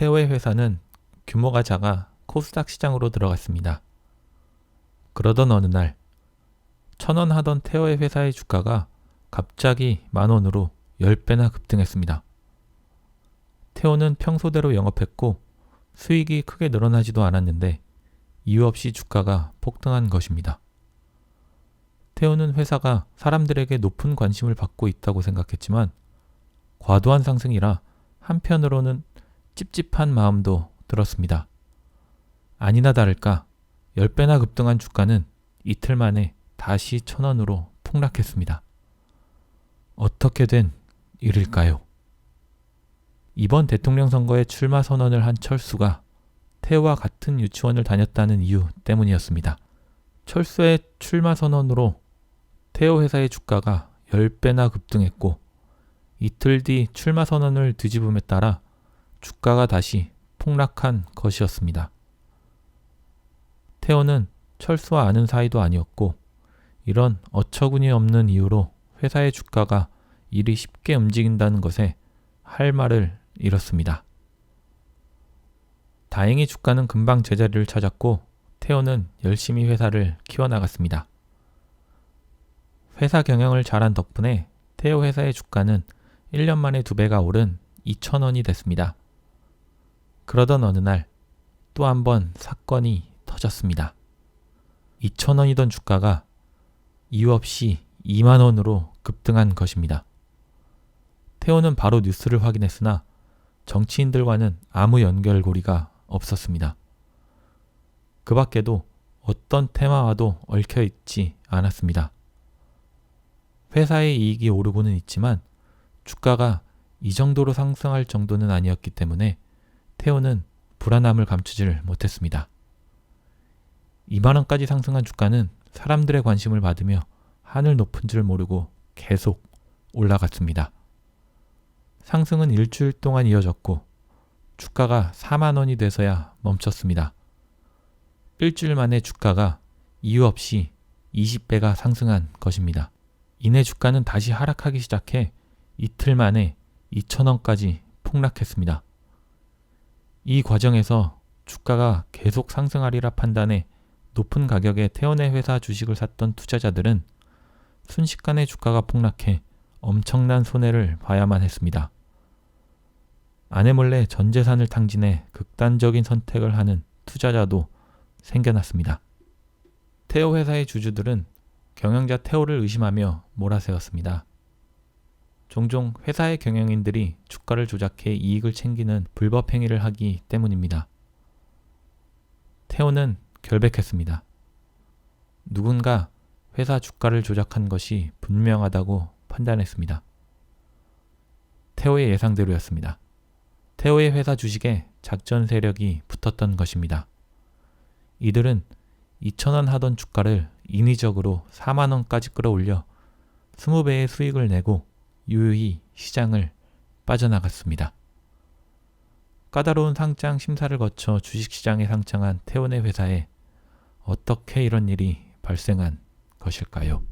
태호의 회사는 규모가 작아 코스닥 시장으로 들어갔습니다. 그러던 어느 날, 천원 하던 태호의 회사의 주가가 갑자기 만 원으로 10배나 급등했습니다. 태호는 평소대로 영업했고 수익이 크게 늘어나지도 않았는데 이유 없이 주가가 폭등한 것입니다. 태호는 회사가 사람들에게 높은 관심을 받고 있다고 생각했지만 과도한 상승이라 한편으로는 찝찝한 마음도 들었습니다. 아니나 다를까 10배나 급등한 주가는 이틀 만에 다시 천원으로 폭락했습니다. 어떻게 된 일일까요? 이번 대통령 선거에 출마 선언을 한 철수가 태호와 같은 유치원을 다녔다는 이유 때문이었습니다. 철수의 출마 선언으로 태호 회사의 주가가 10배나 급등했고 이틀 뒤 출마 선언을 뒤집음에 따라 주가가 다시 폭락한 것이었습니다. 태호는 철수와 아는 사이도 아니었고 이런 어처구니 없는 이유로 회사의 주가가 이리 쉽게 움직인다는 것에 할 말을 잃었습니다. 다행히 주가는 금방 제자리를 찾았고 태호는 열심히 회사를 키워나갔습니다. 회사 경영을 잘한 덕분에 태호 회사의 주가는 1년 만에 두 배가 오른 2천원이 됐습니다. 그러던 어느 날 또 한 번 사건이 터졌습니다. 2천원이던 주가가 이유 없이 2만원으로 급등한 것입니다. 태호는 바로 뉴스를 확인했으나 정치인들과는 아무 연결고리가 없었습니다. 그 밖에도 어떤 테마와도 얽혀 있지 않았습니다. 회사의 이익이 오르고는 있지만 주가가 이 정도로 상승할 정도는 아니었기 때문에 태호는 불안함을 감추질 못했습니다. 2만원까지 상승한 주가는 사람들의 관심을 받으며 하늘 높은 줄 모르고 계속 올라갔습니다. 상승은 일주일 동안 이어졌고 주가가 4만 원이 돼서야 멈췄습니다. 일주일 만에 주가가 이유 없이 20배가 상승한 것입니다. 이내 주가는 다시 하락하기 시작해 이틀 만에 2천원까지 폭락했습니다. 이 과정에서 주가가 계속 상승하리라 판단해 높은 가격에 태원의 회사 주식을 샀던 투자자들은 순식간에 주가가 폭락해 엄청난 손해를 봐야만 했습니다. 아내 몰래 전 재산을 탕진해 극단적인 선택을 하는 투자자도 생겨났습니다. 태호 회사의 주주들은 경영자 태호를 의심하며 몰아세웠습니다. 종종 회사의 경영인들이 주가를 조작해 이익을 챙기는 불법 행위를 하기 때문입니다. 태호는 결백했습니다. 누군가 회사 주가를 조작한 것이 분명하다고 판단했습니다. 태호의 예상대로였습니다. 태호의 회사 주식에 작전 세력이 붙었던 것입니다. 이들은 2천원 하던 주가를 인위적으로 4만원까지 끌어올려 20배의 수익을 내고 유유히 시장을 빠져나갔습니다. 까다로운 상장 심사를 거쳐 주식시장에 상장한 태원의 회사에 어떻게 이런 일이 발생한 것일까요?